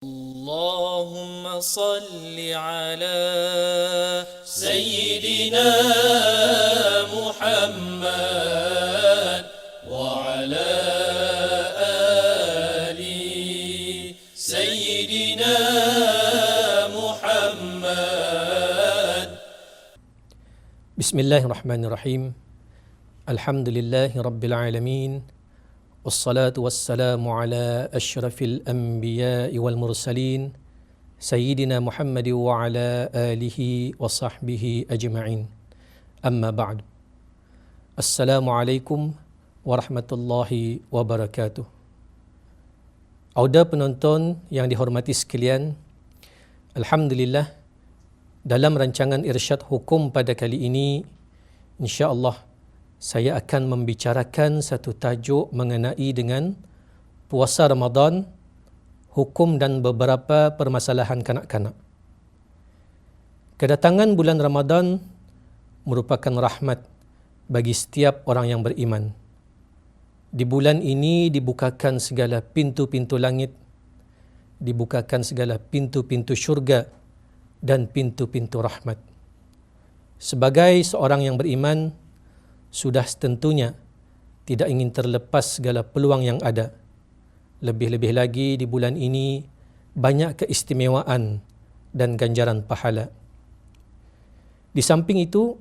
اللهم صل على سيدنا محمد وعلى آل سيدنا محمد. بسم الله الرحمن الرحيم. الحمد لله رب العالمين. والصلاة والسلام على أشرف الأنبياء والمرسلين سيدنا محمد وعلى آله وصحبه أجمعين أما بعد السلام عليكم ورحمة الله وبركاته Auda penonton yang dihormati sekalian Alhamdulillah dalam rancangan irsyad hukum pada kali ini insya-Allah saya akan membicarakan satu tajuk mengenai dengan puasa Ramadan, hukum dan beberapa permasalahan kanak-kanak. Kedatangan bulan Ramadan merupakan rahmat bagi setiap orang yang beriman. Di bulan ini dibukakan segala pintu-pintu langit, dibukakan segala pintu-pintu syurga dan pintu-pintu rahmat. Sebagai seorang yang beriman, sudah tentunya tidak ingin terlepas segala peluang yang ada. Lebih-lebih lagi di bulan ini banyak keistimewaan dan ganjaran pahala. Di samping itu,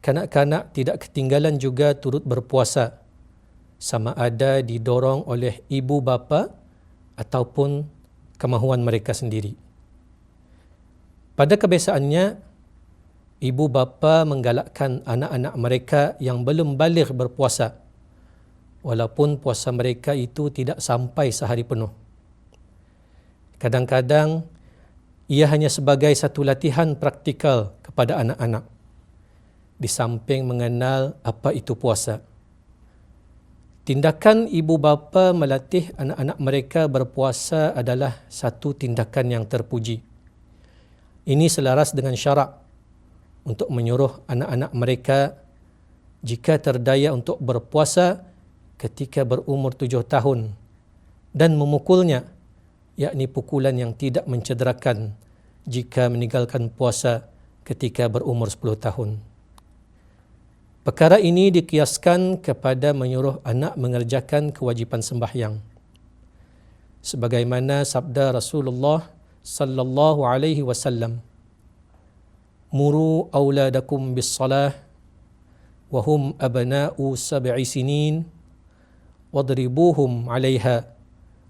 kanak-kanak tidak ketinggalan juga turut berpuasa sama ada didorong oleh ibu bapa ataupun kemahuan mereka sendiri. Pada kebiasaannya, ibu bapa menggalakkan anak-anak mereka yang belum balik berpuasa walaupun puasa mereka itu tidak sampai sehari penuh. Kadang-kadang ia hanya sebagai satu latihan praktikal kepada anak-anak di samping mengenal apa itu puasa. Tindakan ibu bapa melatih anak-anak mereka berpuasa adalah satu tindakan yang terpuji. Ini selaras dengan syarak untuk menyuruh anak-anak mereka jika terdaya untuk berpuasa ketika berumur tujuh tahun dan memukulnya yakni pukulan yang tidak mencederakan jika meninggalkan puasa ketika berumur sepuluh tahun. Perkara ini dikiaskan kepada menyuruh anak mengerjakan kewajipan sembahyang. Sebagaimana sabda Rasulullah sallallahu alaihi wasallam, muru auladakum bis salah wa hum abna'u sab'i sinin wadribuhum 'alayha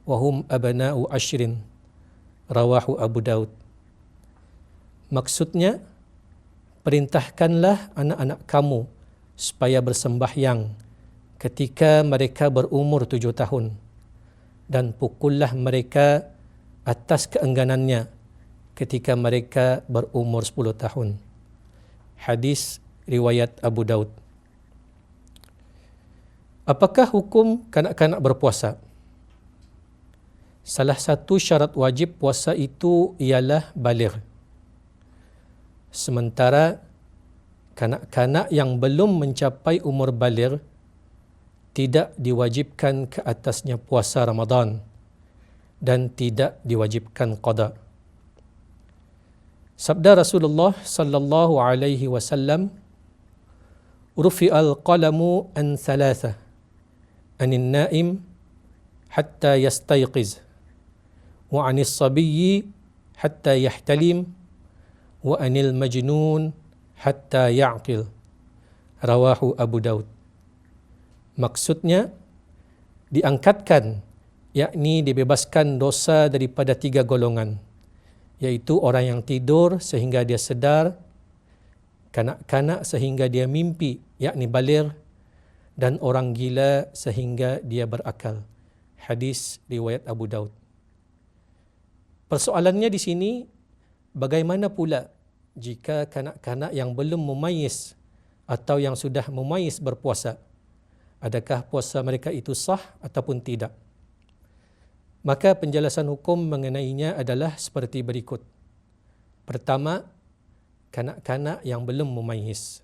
wa hum abna'u ashrin. Rawahu Abu Daud. Maksudnya perintahkanlah anak-anak kamu supaya bersembahyang ketika mereka berumur tujuh tahun dan pukullah mereka atas keengganannya ketika mereka berumur 10 tahun. Hadis riwayat Abu Daud. Apakah hukum kanak-kanak berpuasa? Salah satu syarat wajib puasa itu ialah baligh. Sementara kanak-kanak yang belum mencapai umur baligh tidak diwajibkan ke atasnya puasa Ramadan dan tidak diwajibkan qada. Sabda Rasulullah sallallahu alaihi wasallam Rufi'al qalamu an thalatha anin naim hatta yastayqiz wa anis sabiyyi hatta yahtalim wa anil majnun hatta ya'qil. Rawahu Abu Daud. Maksudnya diangkatkan yakni dibebaskan dosa daripada tiga golongan iaitu orang yang tidur sehingga dia sedar, kanak-kanak sehingga dia mimpi, yakni balir, dan orang gila sehingga dia berakal. Hadis riwayat Abu Daud. Persoalannya di sini, bagaimana pula jika kanak-kanak yang belum memayis atau yang sudah memayis berpuasa, adakah puasa mereka itu sah ataupun tidak? Maka penjelasan hukum mengenainya adalah seperti berikut. Pertama, kanak-kanak yang belum memayis.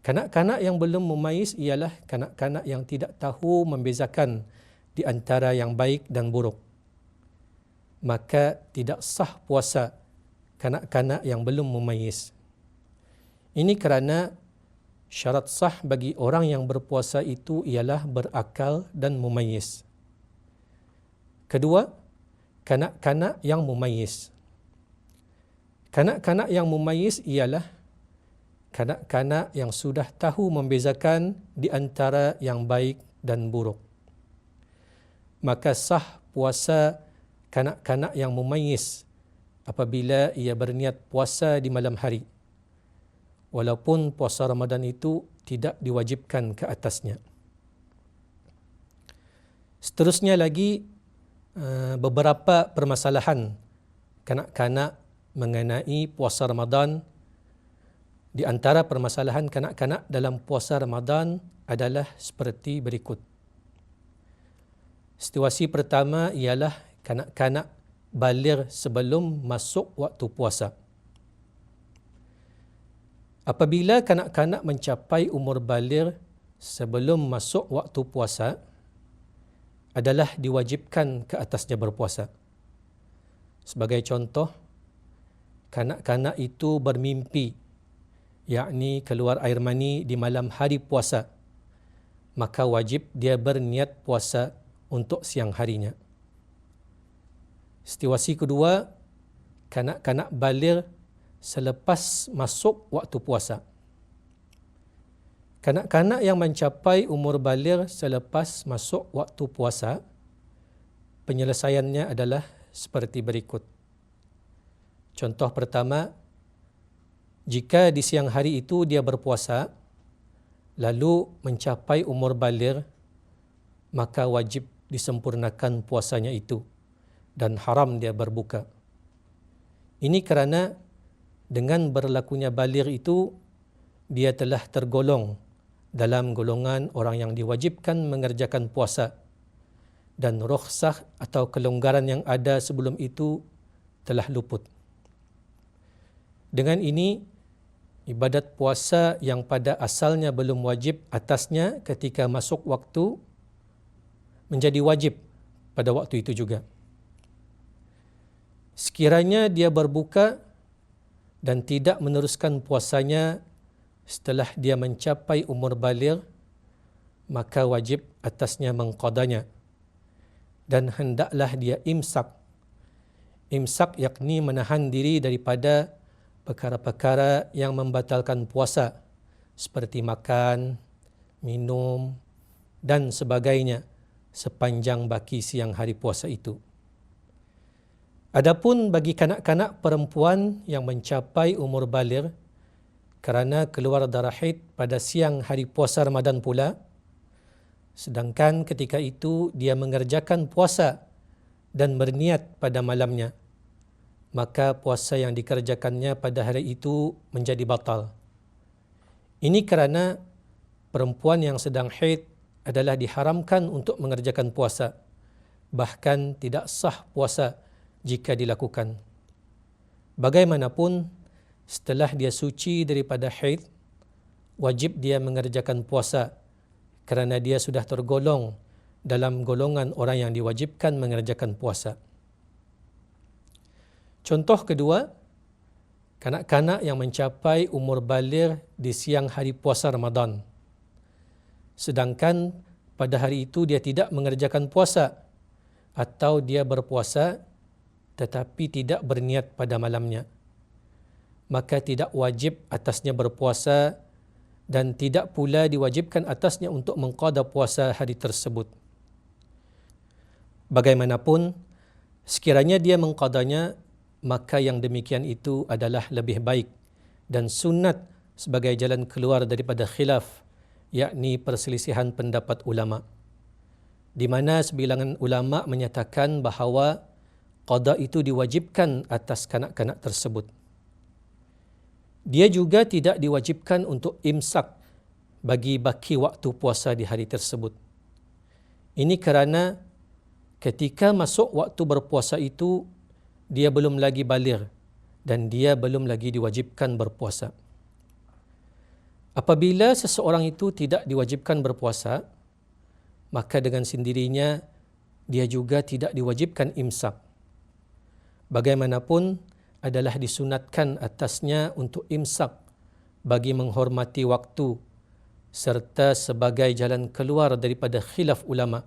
Kanak-kanak yang belum memayis ialah kanak-kanak yang tidak tahu membezakan di antara yang baik dan buruk. maka tidak sah puasa kanak-kanak yang belum memayis. Ini kerana syarat sah bagi orang yang berpuasa itu ialah berakal dan memayis. Kedua, kanak-kanak yang memayis. Kanak-kanak yang memayis ialah kanak-kanak yang sudah tahu membezakan di antara yang baik dan buruk. Maka sah puasa kanak-kanak yang memayis apabila ia berniat puasa di malam hari. Walaupun puasa Ramadan itu tidak diwajibkan ke atasnya. Seterusnya lagi beberapa permasalahan kanak-kanak mengenai puasa Ramadan di antara permasalahan kanak-kanak dalam puasa Ramadan adalah seperti berikut. Situasi pertama ialah kanak-kanak balir sebelum masuk waktu puasa. Apabila kanak-kanak mencapai umur balir sebelum masuk waktu puasa, adalah diwajibkan ke atasnya berpuasa. Sebagai contoh, kanak-kanak itu bermimpi yakni keluar air mani di malam hari puasa. Maka wajib dia berniat puasa untuk siang harinya. Situasi kedua kanak-kanak balir selepas masuk waktu puasa kanak-kanak yang mencapai umur balir selepas masuk waktu puasa penyelesaiannya adalah seperti berikut. Contoh pertama jika di siang hari itu dia berpuasa lalu mencapai umur balir maka wajib disempurnakan puasanya itu dan haram dia berbuka. Ini kerana dengan berlakunya balir itu dia telah tergolong dalam golongan orang yang diwajibkan mengerjakan puasa dan rukhsah atau kelonggaran yang ada sebelum itu telah luput dengan ini ibadat puasa yang pada asalnya belum wajib atasnya ketika masuk waktu menjadi wajib pada waktu itu juga. Sekiranya dia berbuka dan tidak meneruskan puasanya setelah dia mencapai umur baligh maka wajib atasnya mengqadanya dan hendaklah dia imsak imsak yakni menahan diri daripada perkara-perkara yang membatalkan puasa seperti makan, minum dan sebagainya sepanjang baki siang hari puasa itu. Adapun bagi kanak-kanak perempuan yang mencapai umur baligh kerana keluar darah haid pada siang hari puasa Ramadan pula sedangkan ketika itu dia mengerjakan puasa dan berniat pada malamnya maka puasa yang dikerjakannya pada hari itu menjadi batal. Ini kerana perempuan yang sedang haid adalah diharamkan untuk mengerjakan puasa. Bahkan tidak sah puasa jika dilakukan. Bagaimanapun, setelah dia suci daripada haid, wajib dia mengerjakan puasa kerana dia sudah tergolong dalam golongan orang yang diwajibkan mengerjakan puasa. Contoh kedua, kanak-kanak yang mencapai umur baligh di siang hari puasa Ramadan. Sedangkan pada hari itu dia tidak mengerjakan puasa atau dia berpuasa tetapi tidak berniat pada malamnya. Maka tidak wajib atasnya berpuasa dan tidak pula diwajibkan atasnya untuk mengqada puasa hari tersebut. Bagaimanapun, sekiranya dia mengqadanya maka yang demikian itu adalah lebih baik dan sunat sebagai jalan keluar daripada khilaf yakni perselisihan pendapat ulama di mana sebilangan ulama menyatakan bahawa qada itu diwajibkan atas kanak-kanak tersebut dia juga tidak diwajibkan untuk imsak bagi baki waktu puasa di hari tersebut ini kerana ketika masuk waktu berpuasa itu dia belum lagi balir dan dia belum lagi diwajibkan berpuasa. Apabila seseorang itu tidak diwajibkan berpuasa, maka dengan sendirinya dia juga tidak diwajibkan imsak. Bagaimanapun adalah disunatkan atasnya untuk imsak bagi menghormati waktu serta sebagai jalan keluar daripada khilaf ulama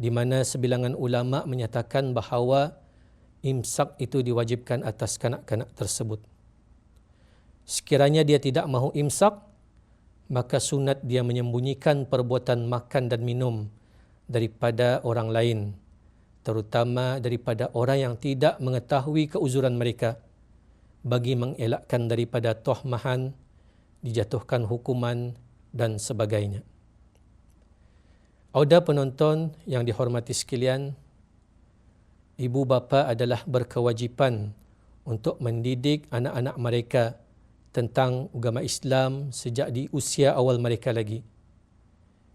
di mana sebilangan ulama menyatakan bahawa imsak itu diwajibkan atas kanak-kanak tersebut. Sekiranya dia tidak mahu imsak, maka sunat dia menyembunyikan perbuatan makan dan minum daripada orang lain, terutama daripada orang yang tidak mengetahui keuzuran mereka bagi mengelakkan daripada tohmahan, dijatuhkan hukuman dan sebagainya. Auda penonton yang dihormati sekalian, ibu bapa adalah berkewajipan untuk mendidik anak-anak mereka tentang agama Islam sejak di usia awal mereka lagi.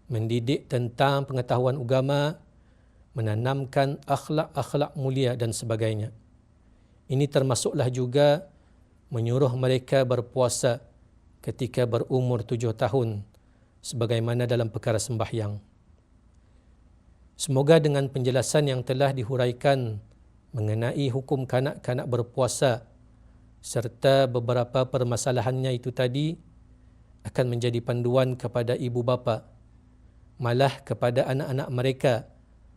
Mendidik tentang pengetahuan agama, menanamkan akhlak-akhlak mulia dan sebagainya. Ini termasuklah juga menyuruh mereka berpuasa ketika berumur tujuh tahun sebagaimana dalam perkara sembahyang. Semoga dengan penjelasan yang telah dihuraikan mengenai hukum kanak-kanak berpuasa serta beberapa permasalahannya itu tadi akan menjadi panduan kepada ibu bapa malah kepada anak-anak mereka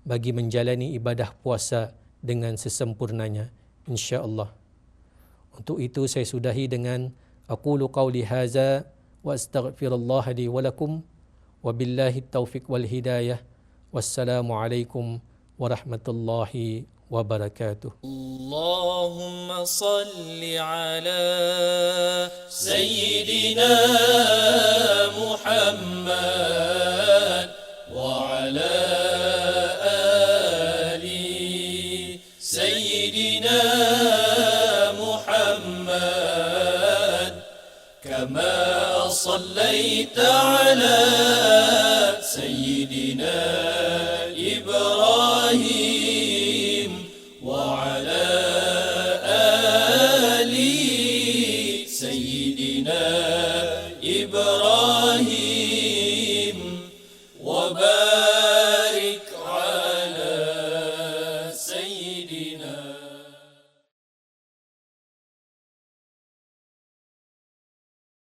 bagi menjalani ibadah puasa dengan sesempurnanya insya-Allah. Untuk itu saya sudahi dengan aqulu qawli hadza wa astaghfirullah li wa lakum wa billahi taufiq wal hidayah. والسلام عليكم ورحمة الله وبركاته اللهم صل على سيدنا صليت على سيدنا إبراهيم.